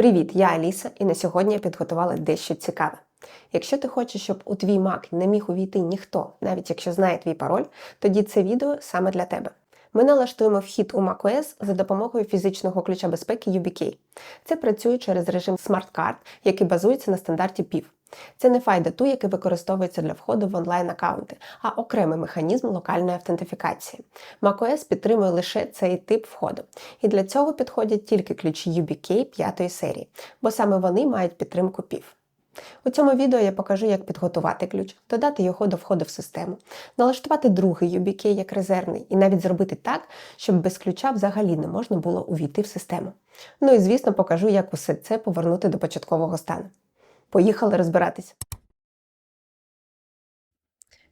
Привіт, я Аліса, і на сьогодні я підготувала дещо цікаве. Якщо ти хочеш, щоб у твій Mac не міг увійти ніхто, навіть якщо знає твій пароль, тоді це відео саме для тебе. Ми налаштуємо вхід у macOS за допомогою фізичного ключа безпеки YubiKey. Це працює через режим Smart Card, який базується на стандарті PIV. Це не FIDO2, який використовується для входу в онлайн-аккаунти, а окремий механізм локальної автентифікації. macOS підтримує лише цей тип входу, і для цього підходять тільки ключі YubiKey 5 серії, бо саме вони мають підтримку PIV. У цьому відео я покажу, як підготувати ключ, додати його до входу в систему, налаштувати другий YubiKey як резервний і навіть зробити так, щоб без ключа взагалі не можна було увійти в систему. Ну і звісно покажу, як усе це повернути до початкового стану. Поїхали розбиратись.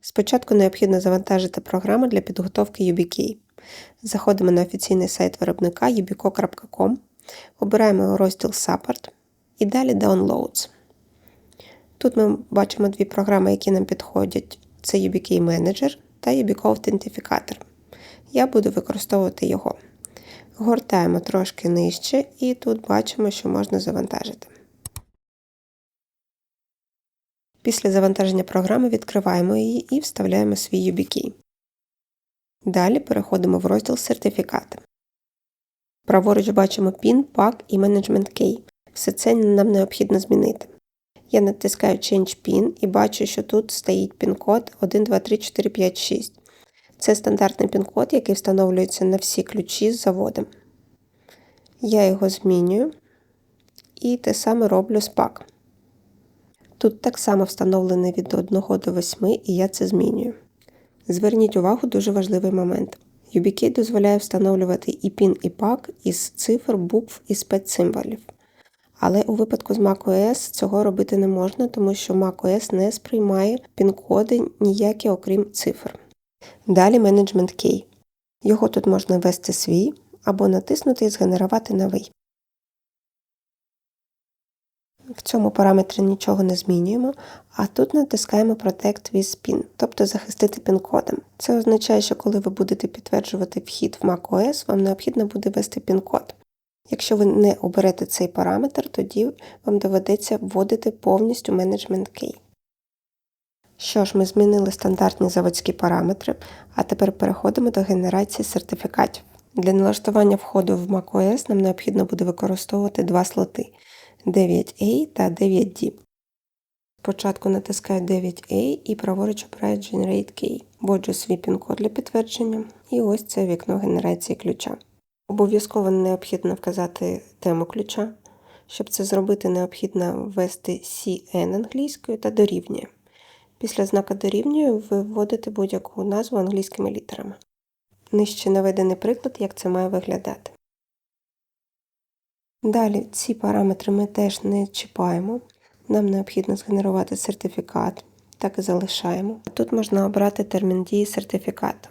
Спочатку необхідно завантажити програму для підготовки YubiKey. Заходимо на офіційний сайт виробника yubico.com, обираємо розділ Support і далі Downloads. Тут ми бачимо дві програми, які нам підходять: це YubiKey Manager та YubiKey Authenticator. Я буду використовувати його. Гортаємо трошки нижче, і тут бачимо, що можна завантажити. Після завантаження програми відкриваємо її і вставляємо свій YubiKey. Далі переходимо в розділ Сертифікати. Праворуч бачимо PIN, PAC і Management Key. Все це нам необхідно змінити. Я натискаю Change PIN і бачу, що тут стоїть пін-код 123456. Це стандартний пін-код, який встановлюється на всі ключі з заводом. Я його змінюю і те саме роблю з PAC. Тут так само встановлений від 1 до 8, і я це змінюю. Зверніть увагу, дуже важливий момент. YubiKey дозволяє встановлювати і PIN, і PAC із цифр, букв і спецсимволів. Але у випадку з macOS цього робити не можна, тому що macOS не сприймає пін-коди ніякі окрім цифр. Далі Management Key. Його тут можна ввести свій або натиснути і згенерувати новий. В цьому параметрі нічого не змінюємо, а тут натискаємо Protect with PIN, тобто захистити пін-кодом. Це означає, що коли ви будете підтверджувати вхід в macOS, вам необхідно буде ввести пін-код. Якщо ви не оберете цей параметр, тоді вам доведеться вводити повністю Management Key. Що ж, ми змінили стандартні заводські параметри, а тепер переходимо до генерації сертифікатів. Для налаштування входу в macOS нам необхідно буде використовувати два слоти 9A та 9D. Спочатку натискаю 9A і праворуч обираю Generate Key. Вводжу свій пін-код для підтвердження, і ось це вікно генерації ключа. Обов'язково необхідно вказати тему ключа. Щоб це зробити, необхідно ввести CN англійською та дорівнює. Після знака дорівнює ви вводите будь-яку назву англійськими літерами. Нижче наведений приклад, як це має виглядати. Далі ці параметри ми теж не чіпаємо. Нам необхідно згенерувати сертифікат, так і залишаємо. Тут можна обрати термін дії сертифікату.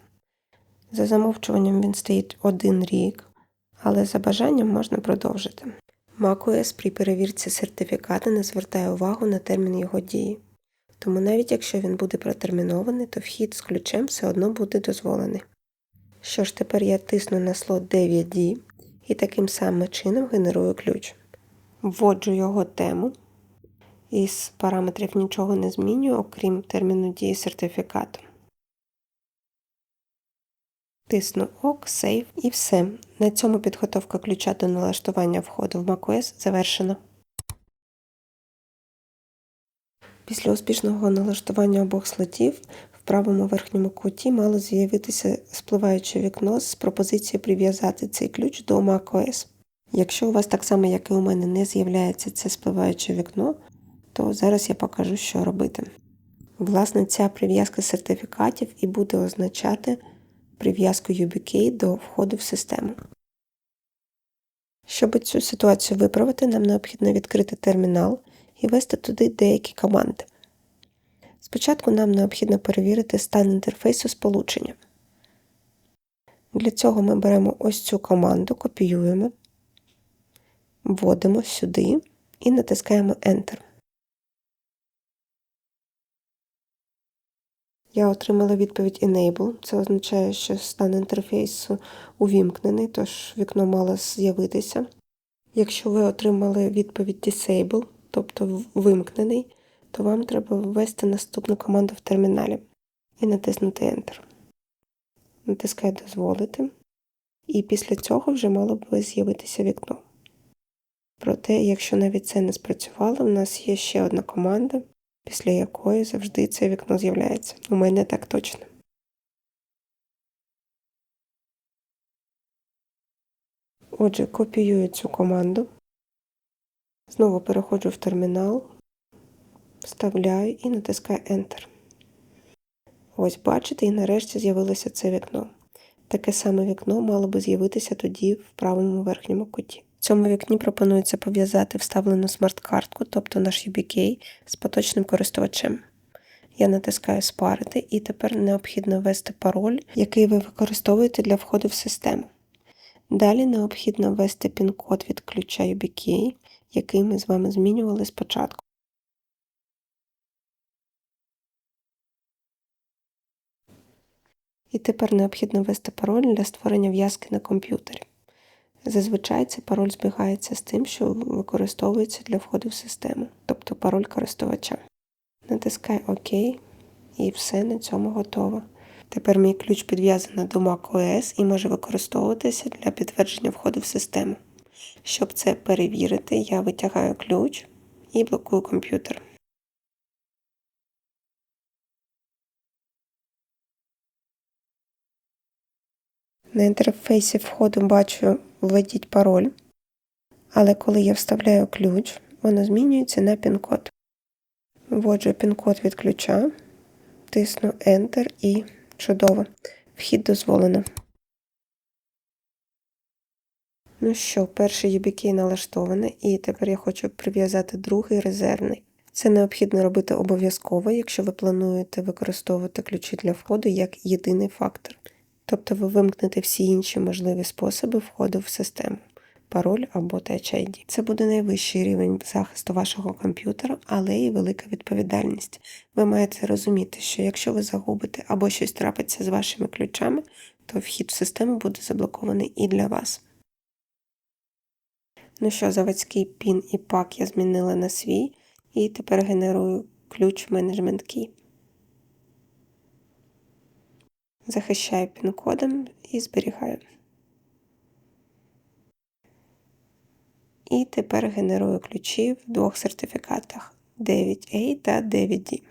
За замовчуванням він стоїть один рік, але за бажанням можна продовжити. macOS при перевірці сертифіката не звертає увагу на термін його дії. Тому навіть якщо він буде протермінований, то вхід з ключем все одно буде дозволений. Що ж, тепер я тисну на слот 9D і таким самим чином генерую ключ. Вводжу його тему. Із параметрів нічого не змінюю, окрім терміну дії сертифікату. Тисну ОК, Save і все. На цьому підготовка ключа до налаштування входу в macOS завершена. Після успішного налаштування обох слотів в правому верхньому куті мало з'явитися спливаюче вікно з пропозицією прив'язати цей ключ до macOS. Якщо у вас так само, як і у мене, не з'являється це спливаюче вікно, то зараз я покажу, що робити. Власне, ця прив'язка сертифікатів і буде означати прив'язку YubiKey до входу в систему. Щоб цю ситуацію виправити, нам необхідно відкрити термінал і ввести туди деякі команди. Спочатку нам необхідно перевірити стан інтерфейсу сполучення. Для цього ми беремо ось цю команду, копіюємо, вводимо сюди і натискаємо Enter. Я отримала відповідь Enable. Це означає, що стан інтерфейсу увімкнений, тож вікно мало з'явитися. Якщо ви отримали відповідь Disable, тобто вимкнений, то вам треба ввести наступну команду в терміналі і натиснути Enter. Натискаю Дозволити, і після цього вже мало б з'явитися вікно. Проте, якщо навіть це не спрацювало, в нас є ще одна команда, після якої завжди це вікно з'являється. У мене так точно. Отже, копіюю цю команду, знову переходжу в термінал, вставляю і натискаю Enter. Ось, бачите, і нарешті з'явилося це вікно. Таке саме вікно мало би з'явитися тоді в правому верхньому куті. В цьому вікні пропонується пов'язати вставлену смарт-картку, тобто наш UBK, з поточним користувачем. Я натискаю Спарити, і тепер необхідно ввести пароль, який ви використовуєте для входу в систему. Далі необхідно ввести пін-код від ключа UBK, який ми з вами змінювали спочатку. І тепер необхідно ввести пароль для створення в'язки на комп'ютері. Зазвичай цей пароль збігається з тим, що використовується для входу в систему, тобто пароль користувача. Натискай ОК і все на цьому готово. Тепер мій ключ підв'язаний до macOS і може використовуватися для підтвердження входу в систему. Щоб це перевірити, я витягаю ключ і блокую комп'ютер. На інтерфейсі входу бачу введіть пароль, але коли я вставляю ключ, воно змінюється на пін-код. Вводжу пін-код від ключа, тисну Enter і чудово. Вхід дозволено. Ну що, перший UBK налаштований, і тепер я хочу прив'язати другий резервний. Це необхідно робити обов'язково, якщо ви плануєте використовувати ключі для входу як єдиний фактор. Тобто ви вимкнете всі інші можливі способи входу в систему, пароль або Touch ID. Це буде найвищий рівень захисту вашого комп'ютера, але і велика відповідальність. Ви маєте розуміти, що якщо ви загубите або щось трапиться з вашими ключами, то вхід в систему буде заблокований і для вас. Ну що, заводський пін і пак я змінила на свій, і тепер генерую ключ менеджмент Key. Захищаю пін-кодом і зберігаю. І тепер генерую ключі в двох сертифікатах 9A та 9D.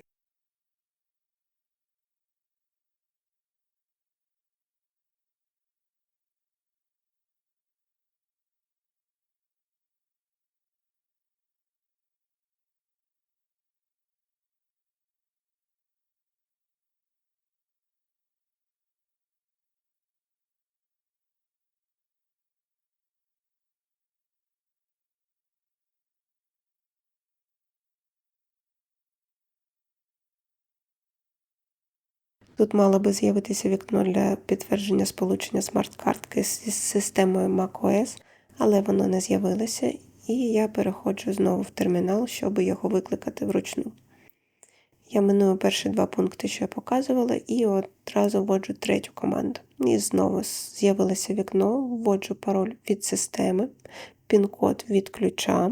Тут мало би з'явитися вікно для підтвердження сполучення смарт-картки з системою macOS, але воно не з'явилося, і я переходжу знову в термінал, щоб його викликати вручну. Я миную перші два пункти, що я показувала, і одразу вводжу третю команду. І знову з'явилося вікно, вводжу пароль від системи, пін-код від ключа.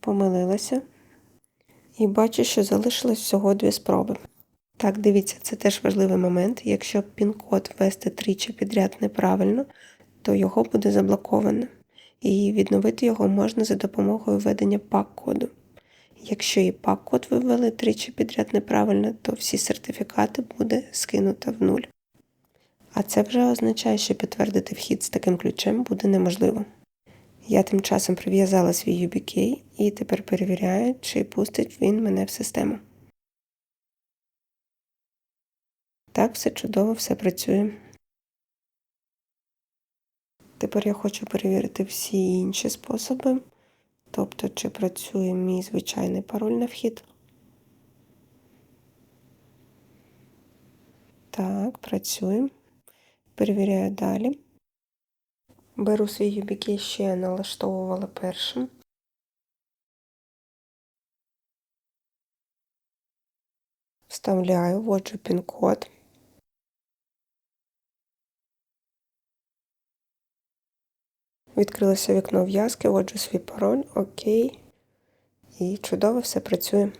Помилилася. І бачу, що залишилось всього дві спроби. Так, дивіться, це теж важливий момент. Якщо пін-код ввести тричі підряд неправильно, то його буде заблоковано. І відновити його можна за допомогою введення пак-коду. Якщо і пак-код ви ввели тричі підряд неправильно, то всі сертифікати буде скинуто в нуль. А це вже означає, що підтвердити вхід з таким ключем буде неможливо. Я тим часом прив'язала свій UBK і тепер перевіряю, чи пустить він мене в систему. Так, все чудово, все працює. Тепер я хочу перевірити всі інші способи, тобто, чи працює мій звичайний пароль на вхід. Так, працює. Перевіряю далі. Беру свій юбіки ще налаштовувала першим. Вставляю, вводжу пін-код. Відкрилося вікно в'язки, вводжу свій пароль, окей. І чудово все працює.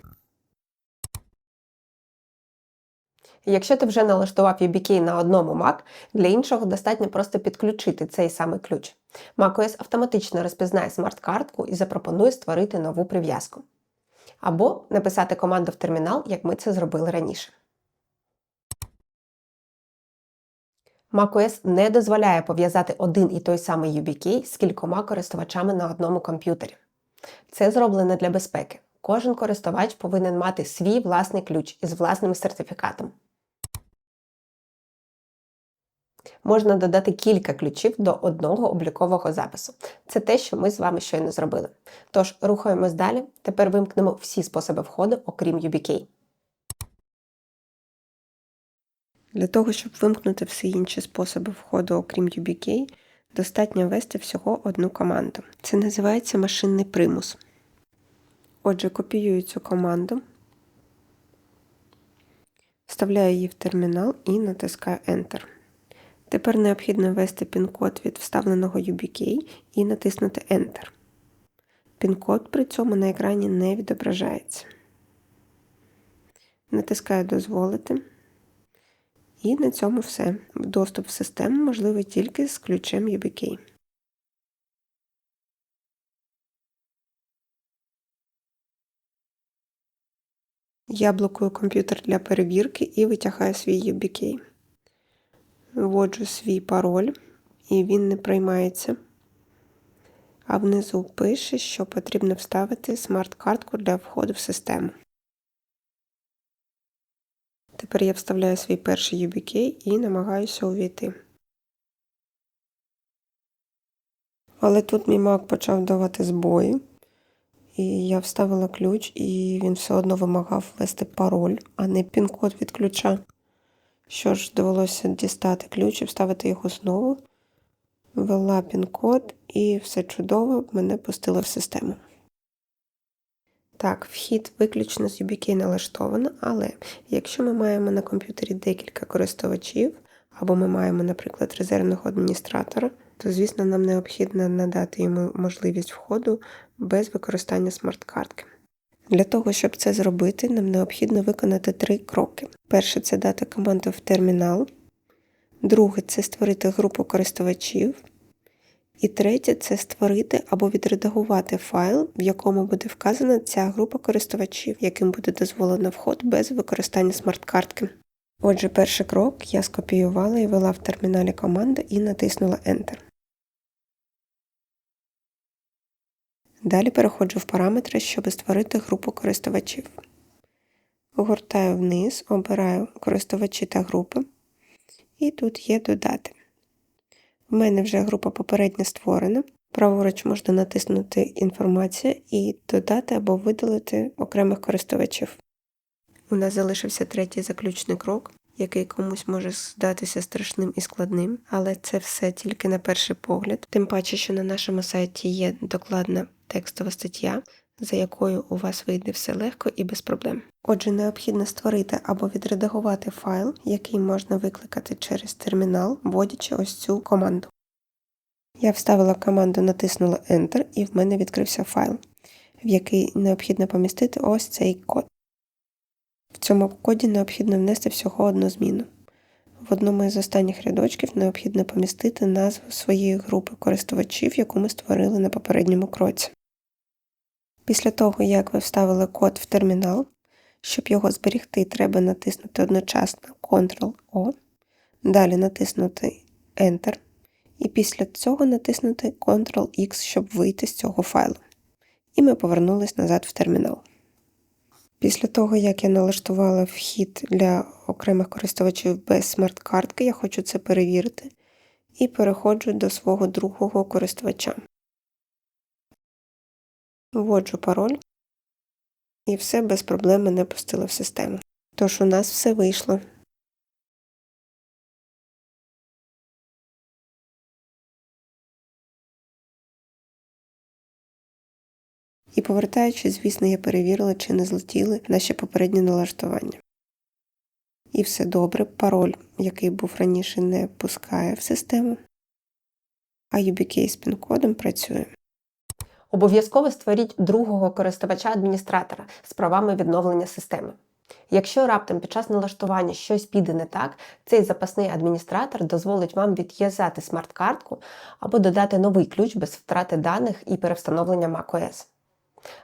Якщо ти вже налаштував UBK на одному Mac, для іншого достатньо просто підключити цей самий ключ. macOS автоматично розпізнає смарт-картку і запропонує створити нову прив'язку. Або написати команду в термінал, як ми це зробили раніше. macOS не дозволяє пов'язати один і той самий UBK з кількома користувачами на одному комп'ютері. Це зроблено для безпеки. Кожен користувач повинен мати свій власний ключ із власним сертифікатом. Можна додати кілька ключів до одного облікового запису. Це те, що ми з вами щойно зробили. Тож, рухаємось далі. Тепер вимкнемо всі способи входу, окрім UBK. Для того, щоб вимкнути всі інші способи входу, окрім UBK, достатньо ввести всього одну команду. Це називається машинний примус. Отже, копіюю цю команду, вставляю її в термінал і натискаю Enter. Тепер необхідно ввести пін-код від вставленого UBK і натиснути Enter. Пін-код при цьому на екрані не відображається. Натискаю Дозволити. І на цьому все. Доступ в систему можливий тільки з ключем UBK. Я блокую комп'ютер для перевірки і витягаю свій UBK. Вводжу свій пароль, і він не приймається. А внизу пише, що потрібно вставити смарт-картку для входу в систему. Тепер я вставляю свій перший UBK і намагаюся увійти. Але тут мій Mac почав давати збої, і я вставила ключ, і він все одно вимагав ввести пароль, а не пін-код від ключа. Що ж, довелося дістати ключ і вставити його знову. Ввела пін-код і все чудово мене пустило в систему. Так, вхід виключно з UBK налаштовано, але якщо ми маємо на комп'ютері декілька користувачів, або ми маємо, наприклад, резервного адміністратора, то, звісно, нам необхідно надати йому можливість входу без використання смарт-картки. Для того, щоб це зробити, нам необхідно виконати три кроки. Перше це дати команду в термінал, друге це створити групу користувачів. І третє це створити або відредагувати файл, в якому буде вказана ця група користувачів, яким буде дозволено вход без використання смарт-картки. Отже, перший крок я скопіювала і ввела в терміналі команду і натиснула Enter. Далі переходжу в параметри, щоб створити групу користувачів. Гортаю вниз, обираю користувачі та групи. І тут є додати. У мене вже група попередньо створена. Праворуч можна натиснути Інформація і додати або видалити окремих користувачів. У нас залишився третій заключний крок, який комусь може здатися страшним і складним, але це все тільки на перший погляд, тим паче, що на нашому сайті є докладна текстова стаття, за якою у вас вийде все легко і без проблем. Отже, необхідно створити або відредагувати файл, який можна викликати через термінал, вводячи ось цю команду. Я вставила команду, натиснула Enter, і в мене відкрився файл, в який необхідно помістити ось цей код. В цьому коді необхідно внести всього одну зміну. В одному із останніх рядочків необхідно помістити назву своєї групи користувачів, яку ми створили на попередньому кроці. Після того, як ви вставили код в термінал, щоб його зберігти, треба натиснути одночасно Ctrl-O, далі натиснути Enter, і після цього натиснути Ctrl-X, щоб вийти з цього файлу. І ми повернулись назад в термінал. Після того, як я налаштувала вхід для окремих користувачів без смарт-картки, я хочу це перевірити, і переходжу до свого другого користувача. Вводжу пароль, і все без проблем мене пустило в систему. Тож у нас все вийшло. І повертаючись, звісно, я перевірила, чи не злетіли наші попередні налаштування. І все добре, пароль, який був раніше, не пускає в систему. а UBK з пін-кодом працює. Обов'язково створіть другого користувача-адміністратора з правами відновлення системи. Якщо раптом під час налаштування щось піде не так, цей запасний адміністратор дозволить вам відв'язати смарт-картку або додати новий ключ без втрати даних і перевстановлення macOS.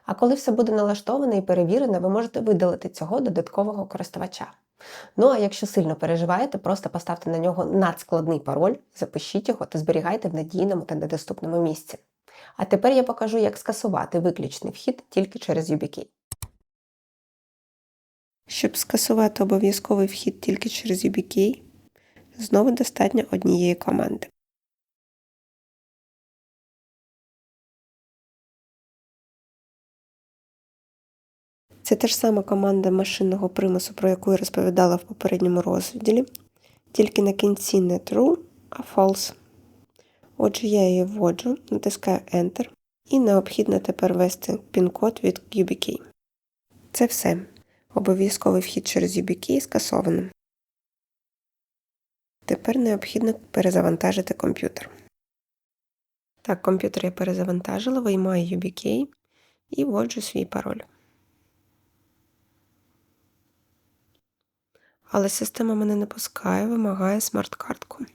А коли все буде налаштоване і перевірено, ви можете видалити цього додаткового користувача. Ну а якщо сильно переживаєте, просто поставте на нього надскладний пароль, запишіть його та зберігайте в надійному та недоступному місці. А тепер я покажу, як скасувати виключний вхід тільки через YubiKey. Щоб скасувати обов'язковий вхід тільки через UBK, знову достатньо однієї команди. Це та ж сама команда машинного примусу, про яку я розповідала в попередньому розділі, тільки на кінці не true, а false. Отже, я її вводжу, натискаю Enter і необхідно тепер ввести пін-код від YubiKey. Це все. Обов'язковий вхід через YubiKey скасовано. Тепер необхідно перезавантажити комп'ютер. Так, комп'ютер я перезавантажила, виймаю YubiKey і вводжу свій пароль. Але система мене не пускає, вимагає смарт-картку.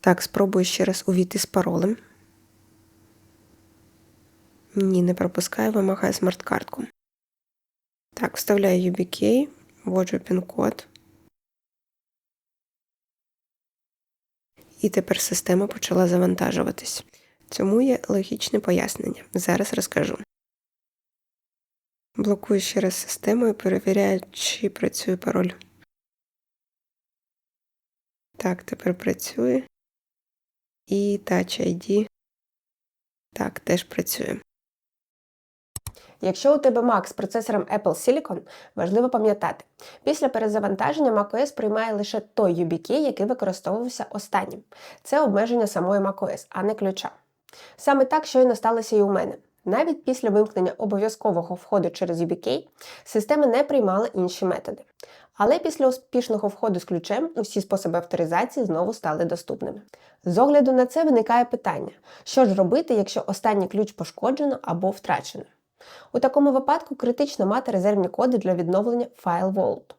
Так, спробую ще раз увійти з паролем. Ні, не пропускає, вимагає смарт-картку. Так, вставляю UBK, вводжу пін-код. І тепер система почала завантажуватись. Цьому є логічне пояснення. Зараз розкажу. Блокую ще раз систему і перевіряю, чи працює пароль. Так, тепер працює. І Touch ID. Так, теж працює. Якщо у тебе Mac з процесором Apple Silicon, важливо пам'ятати, після перезавантаження macOS приймає лише той YubiKey, який використовувався останнім. Це обмеження самої macOS, а не ключа. Саме так щойно сталося і у мене. Навіть після вимкнення обов'язкового входу через YubiKey система не приймала інші методи. Але після успішного входу з ключем усі способи авторизації знову стали доступними. З огляду на це виникає питання: що ж робити, якщо останній ключ пошкоджено або втрачено? У такому випадку критично мати резервні коди для відновлення FileVault.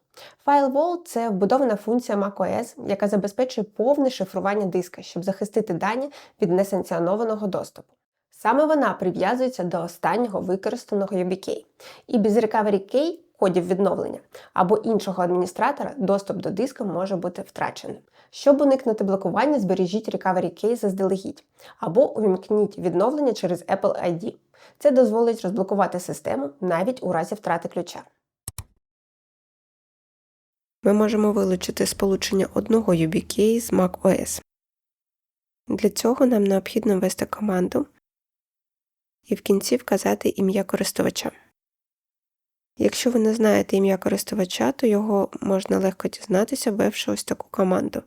FileVault – це вбудована функція macOS, яка забезпечує повне шифрування диска, щоб захистити дані від несанкціонованого доступу. Саме вона прив'язується до останнього використаного YubiKey. І без Recovery Key кодів відновлення або іншого адміністратора доступ до диска може бути втраченим. Щоб уникнути блокування, збережіть Recovery Key заздалегідь або увімкніть відновлення через Apple ID. Це дозволить розблокувати систему навіть у разі втрати ключа. Ми можемо вилучити сполучення одного YubiKey з macOS. Для цього нам необхідно ввести команду і в кінці вказати ім'я користувача. Якщо ви не знаєте ім'я користувача, то його можна легко дізнатися, ввівши ось таку команду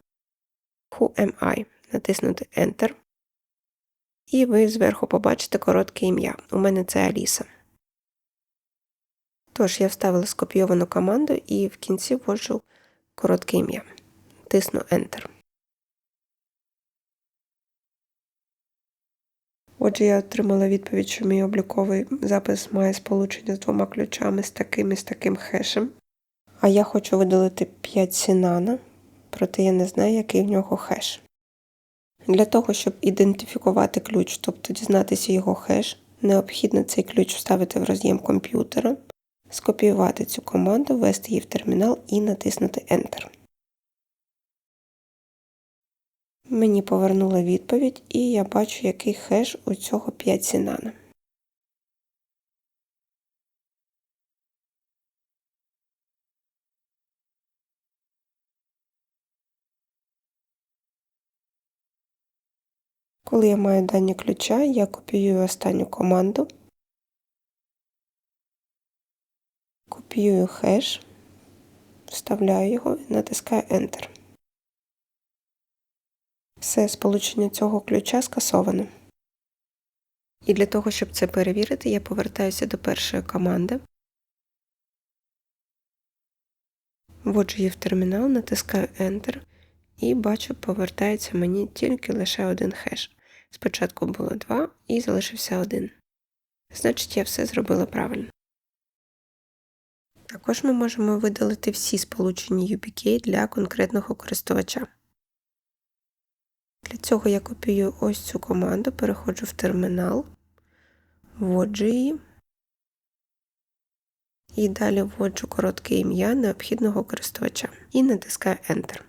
Who am I? Натиснути Enter. І ви зверху побачите коротке ім'я. У мене це Аліса. Тож, я вставила скопійовану команду і в кінці вводжу коротке ім'я. Тисну Enter. Отже, я отримала відповідь, що мій обліковий запис має сполучення з двома ключами з таким і з таким хешем. А я хочу видалити 5 синана, проте я не знаю, який в нього хеш. Для того, щоб ідентифікувати ключ, тобто дізнатися його хеш, необхідно цей ключ вставити в роз'єм комп'ютера, скопіювати цю команду, ввести її в термінал і натиснути Enter. Мені повернула відповідь, і я бачу, який хеш у цього 5 сінана. Коли я маю дані ключа, я копіюю останню команду, копіюю хеш, вставляю його і натискаю Enter. Все сполучення цього ключа скасоване. І для того, щоб це перевірити, я повертаюся до першої команди, Вводжу її в термінал, натискаю Enter і бачу, повертається мені тільки лише один хеш. Спочатку було два і залишився один. Значить, я все зробила правильно. Також ми можемо видалити всі сполучені UBK для конкретного користувача. Для цього я копіюю ось цю команду, переходжу в термінал, вводжу її. І далі вводжу коротке ім'я необхідного користувача і натискаю Enter.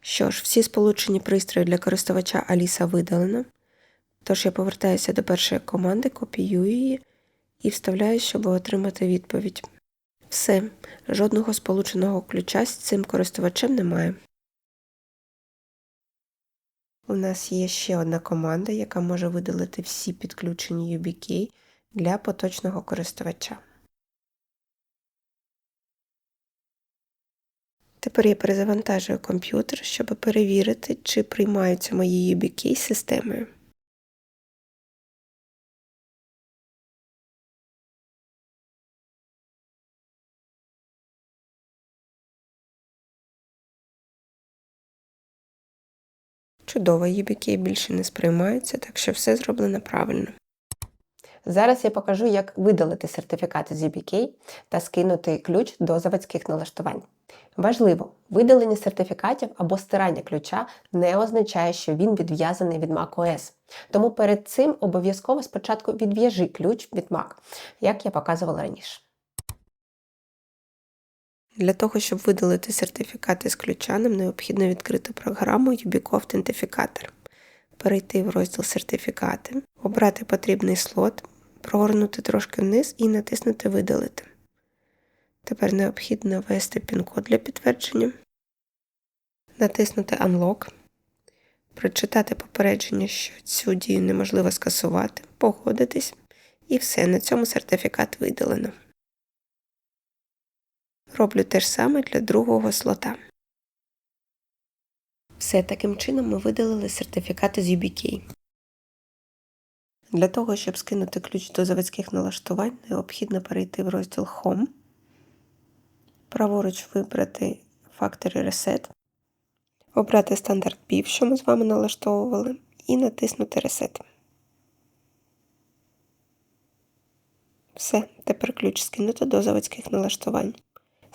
Що ж, всі сполучені пристрої для користувача Аліса видалено. Тож я повертаюся до першої команди, копіюю її і вставляю, щоб отримати відповідь. Все, жодного сполученого ключа з цим користувачем немає. У нас є ще одна команда, яка може видалити всі підключені UBK для поточного користувача. Тепер я перезавантажую комп'ютер, щоб перевірити, чи приймаються мої UBK системою. Чудово, UBK більше не сприймаються, так що все зроблено правильно. Зараз я покажу, як видалити сертифікати з UBK та скинути ключ до заводських налаштувань. Важливо, видалення сертифікатів або стирання ключа не означає, що він відв'язаний від macOS. Тому перед цим обов'язково спочатку відв'яжи ключ від Mac, як я показувала раніше. Для того, щоб видалити сертифікати з ключа, нам необхідно відкрити програму Ubico Authenticator, перейти в розділ Сертифікати, обрати потрібний слот, прогорнути трошки вниз і натиснути Видалити. Тепер необхідно ввести пін-код для підтвердження, натиснути Unlock, прочитати попередження, що цю дію неможливо скасувати, погодитись, і все, на цьому сертифікат видалено. Роблю те ж саме для другого слота. Все таким чином ми видалили сертифікати з UBK. Для того, щоб скинути ключ до заводських налаштувань, необхідно перейти в розділ Home, праворуч вибрати Factory Reset, обрати стандарт PIV, що ми з вами налаштовували, і натиснути Reset. Все, тепер ключ скинуто до заводських налаштувань.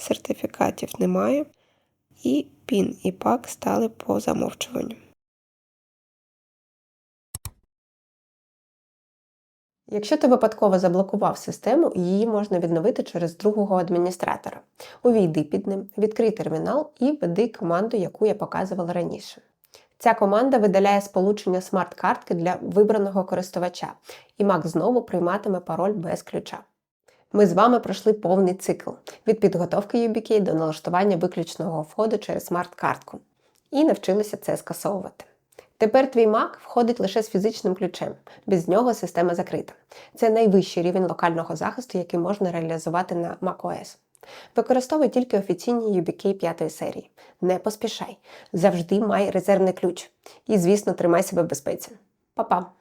Сертифікатів немає, і PIN і PAC стали по замовчуванню. Якщо ти випадково заблокував систему, її можна відновити через другого адміністратора. Увійди під ним, відкрий термінал і введи команду, яку я показувала раніше. Ця команда видаляє сполучення смарт-картки для вибраного користувача, і Mac знову прийматиме пароль без ключа. Ми з вами пройшли повний цикл від підготовки UBK до налаштування виключного входу через смарт-картку і навчилися це скасовувати. Тепер твій Mac входить лише з фізичним ключем, без нього система закрита. Це найвищий рівень локального захисту, який можна реалізувати на macOS. Використовуй тільки офіційні UBK 5 серії. Не поспішай. Завжди май резервний ключ. І, звісно, тримай себе в безпеці. Па-па!